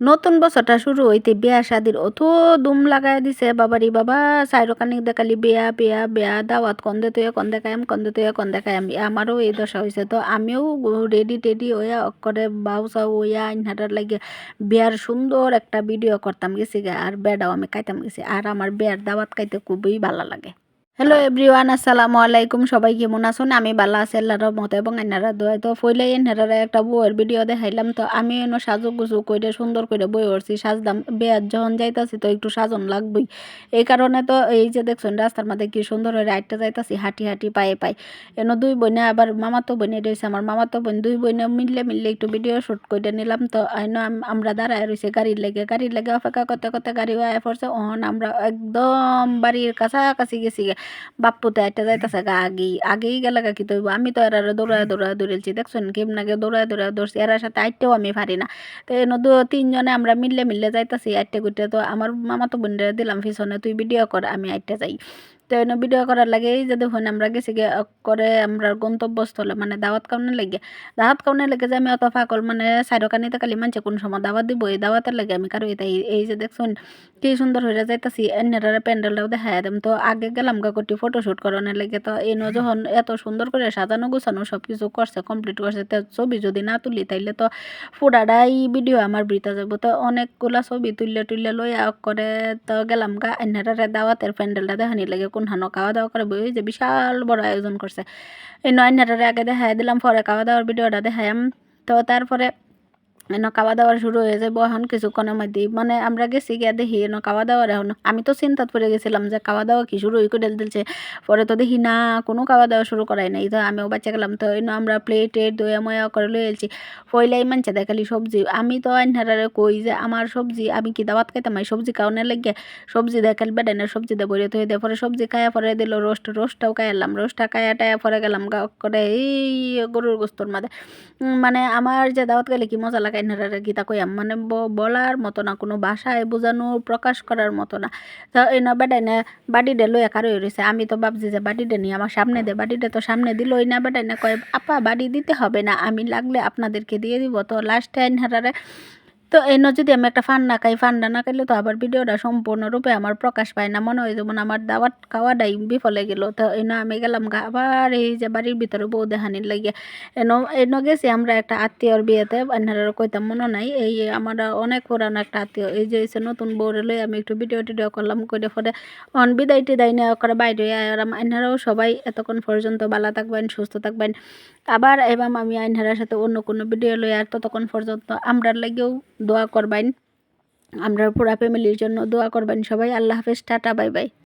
নতুন বছরটা শুরু হইতে বিয়া শাদির অত দুম লাগাই দিছে, বাবারি বাবা সাইরকানিক দেখালি বিয়া বিয়া বিয়া, দাওয়াত, কন্দে তুই কন্দে কায়াম, কন্দে তুই কন্দে কায়াম। আমারও এই দশা হয়েছে তো, আমিও রেডি টেডি হইয়া করে বাউ সাউ হইয়া ইনহাটার লাগে বিয়ার সুন্দর একটা ভিডিও করতাম গেছি আর বেডাও আমি খাইতাম গেছি, আর আমার বিয়ার দাওয়াত খাইতে খুবই ভালো লাগে। হ্যালো এভরিওয়ান আসসালামু আলাইকুম। সবাই কেমন আছেন? আমি বালা আছি, আল্লাহর মতো এবং এনারা দোয়া তো ফইলে এনারা একটা বইয়ের ভিডিও দেখাইলাম। তো আমি এনে সাজু গুজু করে সুন্দর করে বই উঠছি সাজদাম বেয়ার যখন যাইতাছি, তো একটু সাজন লাগবেই। এই কারণে তো এই যে দেখছেন, রাস্তার মধ্যে কি সুন্দর হয়ে রাইটটা যাইতাছি, হাঁটি হাঁটি পায়ে পাই এনে দুই বোনে আবার মামাতো বোনে রয়েছে আমার মামাতো বোন। দুই বোনে মিললে মিললে একটু ভিডিও শ্যুট করে নিলাম। তো এনে আমরা দাঁড়ায় রয়েছে গাড়ির লেগে। গাড়ির লেগে অপেক্ষা করতে করতে গাড়ি আয় পড়ছে। ওহন আমরা একদম বাড়ির কাছাকাছি গেছি বাপ্পুতে একটা যাইতেছে গা আগে আগেই গেলে কি তো আমি তো এরা দৌড়ায় দৌড়ায় দৌড়েছি দেখছেন কেমনাকে দৌড়ায় দৌড়ায় দৌড়ছি এরার সাথে আইটেও আমি পারি না। তো এন দু তিনজনে আমরা মিললে মিললে যাইতেছি আইটে গুটে তো আমার মামা তো বোনরা দিলাম পিছনে তুই ভিডিও কর আমি আইটে যাই। তো এনে ভিডিও করার লাগে এই যে দেখুন আমরা গেছি গে করে আমরা গন্তব্যস্থলে মানে দাওয়াত কাউনে লেগে দাওয়াত কাউনে লেগে যে আমি অত ফাকল মানে সাইরকানিতে কালি মানছে কোন সময় দাওয়াত দিব এই দাওয়াতের লাগে আমি কারও তাই এই যে দেখুন কি সুন্দর হয়ে যাইতাছি এনারা প্যান্ডেলটাও দেখা দেম। তো আগে গেলাম গা কোটি ফটোশ্যুট করানোর লেগে তো এনে যখন এত সুন্দর করে সাজানো গুছানো সব কিছু করছে কমপ্লিট করছে তো ছবি যদি না তুলি তাইলে তো পুরাটাই ভিডিও আমার বৃতা যাব তো অনেকগুলা ছবি তুললে তুললে লই করে তো গেলাম গা এনারা দাওয়াতের প্যান্ডেলটা দেখানি লাগে কোনখানো খাওয়া দাওয়া করে বই যে বিশাল বড় আয়োজন করছে। এই নয় আগে দেখাই দিলাম, পরে খাওয়া দাওয়ার ভিডিওটা দেখাইম তো তারপরে এনে খাওয়া দাওয়া শুরু হয়ে যাব এখন কিছুক্ষণের মধ্যে মানে আমরা গেছি গিয়া দেখি এনে খাওয়া দাওয়ার এখন। আমি তো চিন্তাত পড়ে গেছিলাম যে খাওয়া দাওয়া কি শুরু হয়ে করে দিলছে পরে তো দেখি না, কোনো খাওয়া দাওয়া শুরু করাই নাই। তো আমিও বাচ্চা গেলাম, তো এনে আমরা প্লেটে দয়া ময়া করে লয়ে এলছি পয়লাই মানছে দেখালি সবজি। আমি তো আইনারে কই যে আমার সবজি, আমি কি দাওয়াত খাইতাম? এই সবজি কাউনে লাগে সবজি দেখাল বেডানে সবজি দে বইরে তো পরে সবজি খায়া পরে দিল রোস্ট, রোস্টটাও খাইলাম রোস্টটা খায়া টায়া পরে গেলাম করে এই গরুর গোস্তর মাঝে। মানে আমার যে দাওয়াত গেলে কি মজা লাগে এনারা গীতা কইয়াম মানে বলার মতো না, কোনো ভাষায় বোঝানো, প্রকাশ করার মতো না। তো এনে না বাড়ি ডে লই একার হয়ে রয়েছে আমি তো ভাবছি যে বাড়িটা নিয়ে আমার সামনে দে বাড়িটা তো সামনে দিলই না, বেটাই না, কয়, আপা বাড়ি দিতে হবে না, আমি লাগলে আপনাদেরকে দিয়ে দিব। তো লাস্টে এনহারারে তো এনে যদি আমি একটা ফান্ডা খাই ফান্ডা না খাইলে তো আবার ভিডিওটা সম্পূর্ণরূপে আমার প্রকাশ পায় না। মনে হয় যেমন আমার দাওয়াত খাওয়াটাই বিফলে গেল। তো এনে আমি গেলাম গা, আবার এই যে বাড়ির ভিতরে বউ দেহানির লাগে এনো এনো গেছি আমরা একটা আত্মীয়র বিয়েতে এনারা কইতাম মনে নাই। এই আমার অনেক পুরানো একটা আত্মীয়। এই যে এসে নতুন বউরে লই আমি একটু ভিডিও টিডিও করলাম করে পরে অন বিদায় টিদায় নেওয়া করে বাইরে আর এনারাও সবাই এতক্ষণ পর্যন্ত ভালো থাকবেন, সুস্থ থাকবেন। আবার এবার আমি আইনহারার সাথে অন্য কোনো ভিডিও লই আর ততক্ষণ পর্যন্ত আমরার লাগেও দোয়া করবেন। আমরা পুরা ফ্যামিলির জন্য দোয়া করবেন সবাই। আল্লাহ হাফেজ টাটা বাই বাই।